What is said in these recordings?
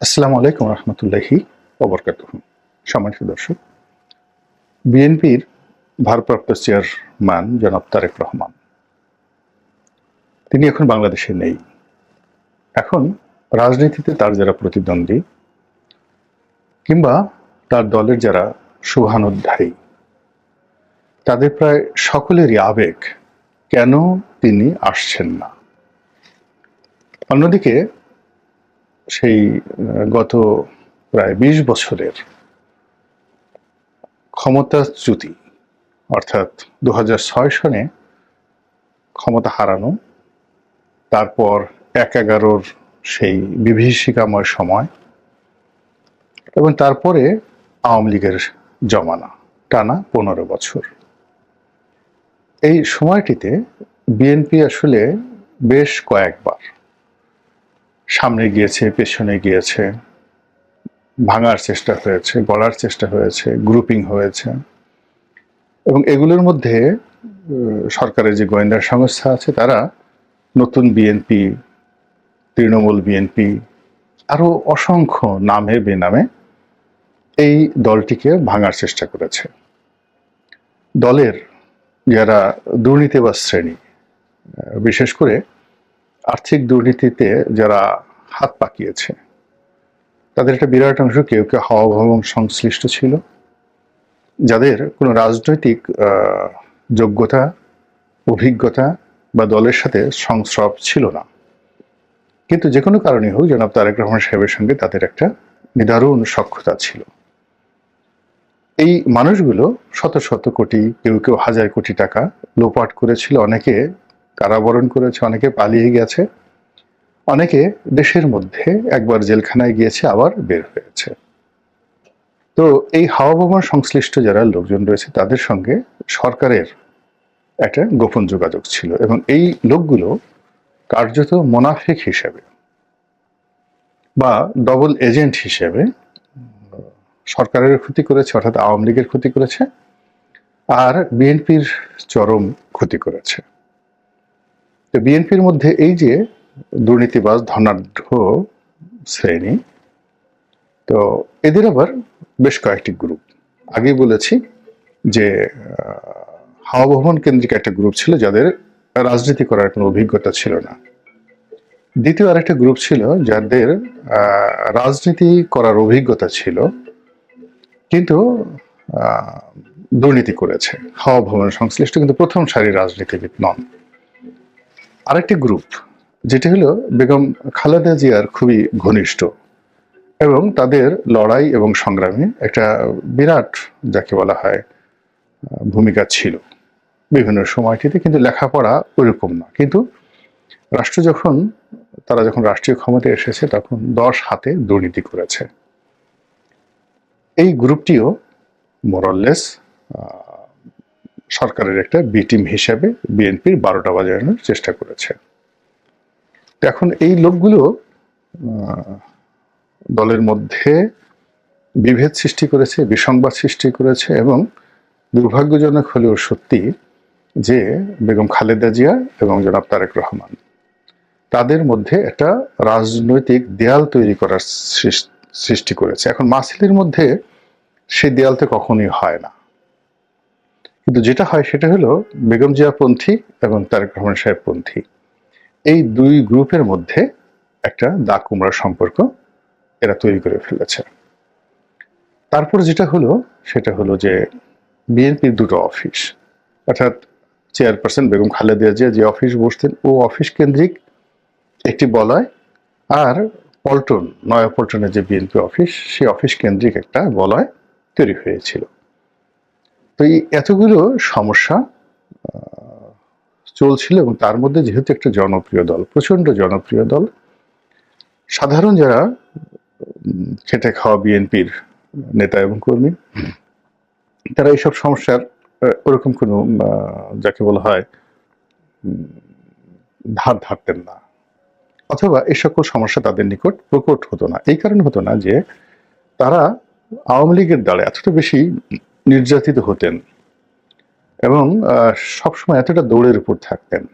আসসালামু আলাইকুম রহমতুল্লাহি ওবরকাত সম্মানিত দর্শক, বিএনপির ভারপ্রাপ্ত চেয়ারম্যান জনাব তারেক রহমান, তিনি এখন বাংলাদেশে নেই। এখন রাজনীতিতে তার যারা প্রতিদ্বন্দ্বী কিংবা তার দলের যারা শুভানুধ্যায়ী, তাদের প্রায় সকলেরই আবেগ, কেন তিনি আসছেন না? অন্যদিকে সেই গত প্রায় বিশ বছরের ক্ষমতাচ্যুতি অর্থাৎ দু সনে ক্ষমতা হারানো, তারপর এক এগারোর সেই বিভীষিকাময় সময় এবং তারপরে আওয়ামী লীগের জমানা, টানা পনেরো বছর। এই সময়টিতে বিএনপি আসলে বেশ কয়েকবার সামনে গিয়েছে, পেছনে গিয়েছে, ভাঙার চেষ্টা হয়েছে গড়ার চেষ্টা হয়েছে গ্রুপিং হয়েছে। এবং এগুলোর মধ্যে সরকারের যে গোয়েন্দা সংস্থা আছে, তারা নতুন বিএনপি তৃণমূল বিএনপি আরও অসংখ্য নামে বেনামে এই দলটিকে ভাঙার চেষ্টা করেছে। দলের যারা দুর্নীতিবাজ শ্রেণি বিশেষ করে আর্থিক দুর্নীতিতে যারা হাত পাকিয়েছে, তাদের একটা বিরাট অংশ কেউ কেউ হাওয়া ভবন সংশ্লিষ্ট ছিল, যাদের কোনো রাজনৈতিক যোগ্যতা, অভিজ্ঞতা বা দলের সাথে সংস্রব ছিল না। কিন্তু যে কোনো কারণে হোক, জনাব তারেক রহমান সাহেবের সঙ্গে তাদের একটা নিদারুণ সক্ষতা ছিল। এই মানুষগুলো শত শত কোটি, কেউ কেউ হাজার কোটি টাকা লোপাট করেছিল, অনেকে কারাবরণ করেছে, অনেকে পালিয়ে গেছে। অনেকে দেশের মধ্যে একবার জেলখানায় গিয়েছে, আবার বের হয়েছে। তো এই হাওয়া ভবন সংশ্লিষ্ট যারা লোকজন রয়েছে, তাদের সঙ্গে সরকারের একটা গোপন যোগাযোগ ছিল এবং এই লোকগুলো কার্যত মোনাফিক হিসেবে বা ডবল এজেন্ট হিসেবে সরকারের ক্ষতি করেছে, অর্থাৎ আওয়ামী লীগের ক্ষতি করেছে, আর বিএনপির চরম ক্ষতি করেছে। বিএনপির মধ্যে এই যে দুর্নীতিবাজ, ধনাঢ্য শ্রেণি, তো এদের আবার বেশ কয়েকটি গ্রুপ আগে বলেছি যে হাওয়া ভবন কেন্দ্রিক একটা গ্রুপ ছিল যাদের রাজনীতি করার কোনো অভিজ্ঞতা ছিল না। দ্বিতীয় আরেকটা গ্রুপ ছিল যাদের রাজনীতি করার অভিজ্ঞতা ছিল, কিন্তু দুর্নীতি করেছে। হাওয়া ভবন সংশ্লিষ্ট কিন্তু প্রথম সারির রাজনীতিবিদ নন। আরেকটি গ্রুপ, যেটি হলো বেগম খালেদা জিয়ার খুবই ঘনিষ্ঠ এবং তাদের লড়াই এবং সংগ্রামে একটা বিরাট, যাকে বলা হয়, ভূমিকা ছিল। বিভিন্ন সময়টিতে কিন্তু লেখাপড়া ওইরকম না। কিন্তু রাষ্ট্র যখন, তারা যখন রাষ্ট্রীয় ক্ষমতায় এসেছে, তখন দশ হাতে দুর্নীতি করেছে। এই গ্রুপটিও মোরললেস সরকারের একটা বি টিম হিসেবে বিএনপির বারোটা বাজানোর চেষ্টা করেছে। এখন এই লোকগুলো দলের মধ্যে বিভেদ সৃষ্টি করেছে, বিসংবাদ সৃষ্টি করেছে এবং দুর্ভাগ্যজনক হলেও সত্যি যে বেগম খালেদা জিয়া এবং জনাব তারেক রহমান, তাদের মধ্যে একটা রাজনৈতিক দেয়াল তৈরি করার সৃষ্টি করেছে। এখন মাসিলের মধ্যে সেই দেয়াল তো কখনোই হয় না। কিন্তু যেটা হয় সেটা হলো বেগম জিয়া পন্থী এবং তারেক রহমান সাহেব পন্থী এই দুই গ্রুপের মধ্যে একটা দা কুমড়া সম্পর্ক এরা তৈরি করে ফেলেছে। তারপর যেটা হলো, সেটা হলো যে বিএনপির দুটো অফিস, অর্থাৎ চেয়ারপারসন বেগম খালেদা জিয়া যে অফিস বসতেন, ও অফিস কেন্দ্রিক একটি বলয়, আর পল্টন নয়া পল্টনের যে বিএনপি অফিস সেই অফিস কেন্দ্রিক একটা বলয় তৈরি হয়েছিল। তো এই এতগুলো সমস্যা চলছিল এবং তার মধ্যে যেহেতু একটা জনপ্রিয় দল প্রচণ্ড জনপ্রিয় দল, সাধারণ যারা খেটে খাওয়া বিএনপির নেতা এবং কর্মী, তারা এইসব সমস্যার ওরকম কোনো যাকে বলা হয় ধার ধারতেন না। অথবা এই সকল সমস্যা তাদের নিকট প্রকট হতো না। এই কারণে হতো না যে তারা আওয়ামী লীগের দ্বারা এতটা বেশি নির্যাতিত হতেন এবং সবসময় এতটা দৌড়ের উপর থাকতেন।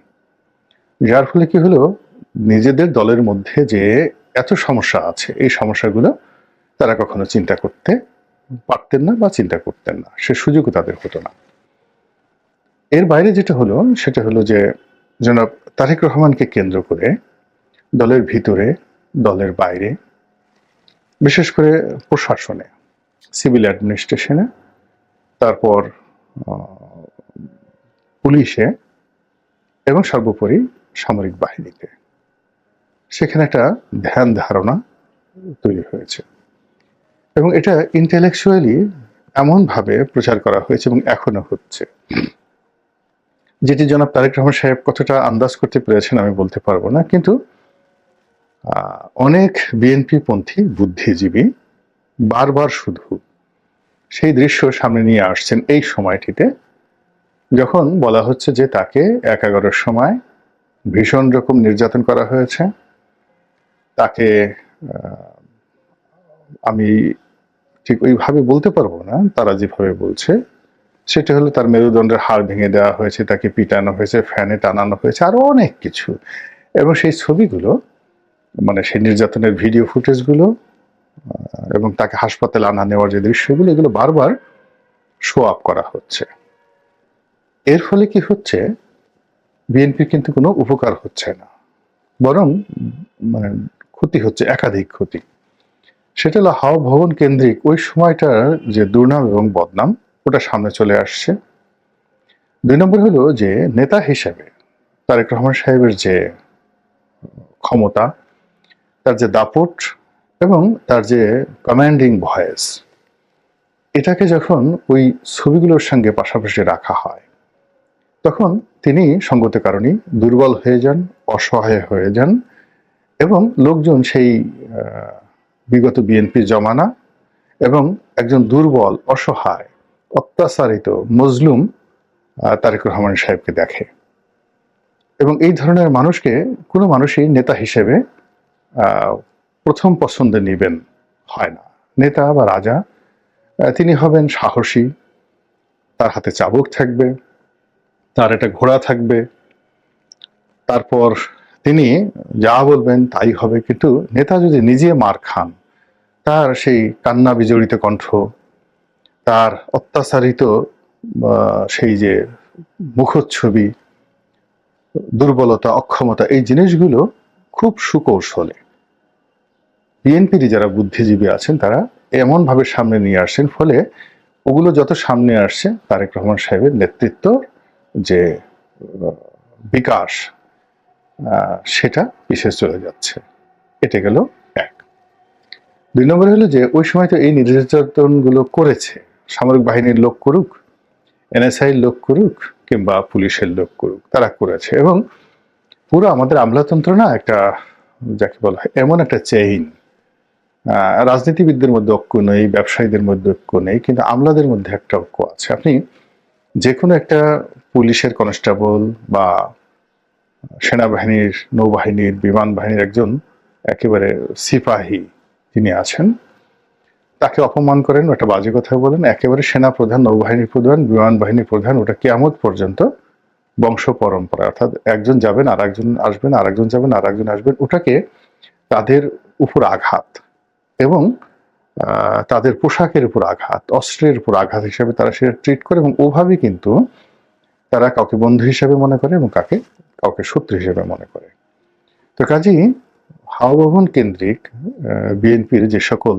যার ফলে কি হলো? নিজেদের দলের মধ্যে যে এত সমস্যা আছে, এই সমস্যাগুলো তারা কখনো চিন্তা করতে পারতেন না বা চিন্তা করতেন না। সে সুযোগও তাদের হতো না। এর বাইরে যেটা হলো, সেটা হলো যে, জনাব তারেক রহমানকে কেন্দ্র করে দলের ভিতরে, দলের বাইরে, বিশেষ করে প্রশাসনে, সিভিল অ্যাডমিনিস্ট্রেশনে তারপর পুলিশে এবং সর্বোপরি সামরিক বাহিনীতে। সেখানে একটা ধ্যান ধারণা তৈরি হয়েছে। এবং এটা ইন্টেলেকচুয়ালি এমনভাবে প্রচার করা হয়েছে এবং এখনও হচ্ছে। যেটি জনাব তারেক রহমান সাহেব কতটা আন্দাজ করতে পেরেছেন আমি বলতে পারব না, কিন্তু অনেক বিএনপি পন্থী বুদ্ধিজীবী বারবার শুধু সেই দৃশ্য সামনে নিয়ে আসছেন এই সময়টিতে, যখন বলা হচ্ছে যে তাকে এক এগারোর সময় ভীষণ রকম নির্যাতন করা হয়েছে। তাকে আমি ঠিক ওইভাবে বলতে পারব না, তারা যেভাবে বলছে, সেটা হলো তার মেরুদণ্ডের হাড় ভেঙে দেওয়া হয়েছে, তাকে পিটানো হয়েছে, ফ্যানে টানানো হয়েছে, আরও অনেক কিছু। এবং সেই ছবিগুলো মানে সেই নির্যাতনের ভিডিও ফুটেজগুলো এবং তাকে হাসপাতালে আনা, নেওয়ার যে দৃশ্যগুলো এগুলো বারবার শো আপ করা হচ্ছে। এর ফলে কি হচ্ছে? বিএনপি কিন্তু কোনো উপকার হচ্ছে না। বরং মানে ক্ষতি হচ্ছে, একাধিক ক্ষতি। সেটা হলো হাওয়া ভবন কেন্দ্রিক, ওই সময়টার যে দুর্নাম এবং বদনাম, ওটা সামনে চলে আসছে। দুই নম্বর হলো যে, নেতা হিসেবে তারেক রহমান সাহেবের যে ক্ষমতা, তার যে দাপট এবং তার যে কমান্ডিং ভয়েস এটাকে যখন ওই ছবিগুলোর সঙ্গে পাশাপাশি রাখা হয়, তখন তিনি সঙ্গত কারণে দুর্বল হয়ে যান, অসহায় হয়ে যান এবং লোকজন সেই বিগত বিএনপি জমানা এবং একজন দুর্বল, অসহায়, অত্যাচারিত মজলুম তারেক রহমান সাহেবকে দেখে। এবং এই ধরনের মানুষকে কোনো মানুষই নেতা হিসেবে প্রথম পছন্দে নেবেন, হয় না। নেতা বা রাজা তিনি হবেন সাহসী, তার হাতে চাবুক থাকবে, তার একটা ঘোড়া থাকবে। তারপর তিনি যা বলবেন তাই হবে, কিন্তু নেতা যদি নিজে মার খান, তার সেই কান্না বিজড়িত কণ্ঠ, তার অত্যাচারিত সেই যে মুখচ্ছবি, দুর্বলতা, অক্ষমতা, এই জিনিসগুলো খুব সুকৌশলে বিএনপির যারা বুদ্ধিজীবী আছেন, তারা এমন ভাবে সামনে নিয়ে আসছেন, ফলে ওগুলো যত সামনে আসছে, তারেক রহমান সাহেবের নেতৃত্ব যে বিকাশ সেটা পিছিয়ে চলে যাচ্ছে। এটা গেল এক। দুই নম্বর হলো যে, ওই সময় তো এই নির্যাতনগুলো করেছে, সামরিক বাহিনীর লোক করুক এনএসআই লোক করুক, কিংবা পুলিশের লোক করুক, তারা করেছে। এবং পুরো আমাদের আমলাতন্ত্র না একটা, যাকে বলা হয়, এমন একটা চেইন রাজনীতিবিদদের মধ্যে ঐক্য নেই, ব্যবসায়ীদের মধ্যে ঐক্য নেই, কিন্তু আমলাদের মধ্যে একটা ঐক্য আছে। আপনি যে কোনো একটা পুলিশের কনস্টেবল বা সেনাবাহিনীর, নৌবাহিনীর বিমান বাহিনীর একজন একেবারে সিপাহী যিনি আছেন, তাকে অপমান করেন ওটা বাজে কথা বলেন, একেবারে সেনা প্রধান নৌবাহিনীর প্রধান বিমান বাহিনীর প্রধান, ওটা কেয়ামত পর্যন্ত বংশ পরম্পরা। অর্থাৎ একজন যাবেন আর একজন আসবেন আর একজন যাবেন আর একজন আসবেন, ওটাকে তাদের উপর আঘাত। এবং তাদের পোশাকের উপর আঘাত, অস্ত্রের উপর আঘাত হিসেবে তারা সেটা ট্রিট করে এবং ওভাবে কিন্তু তারা কাউকে বন্ধু হিসেবে মনে করে এবং কাকে, কাউকে শত্রু হিসেবে মনে করে। তো কাজেই হাওয়া ভবন কেন্দ্রিক বিএনপির যে সকল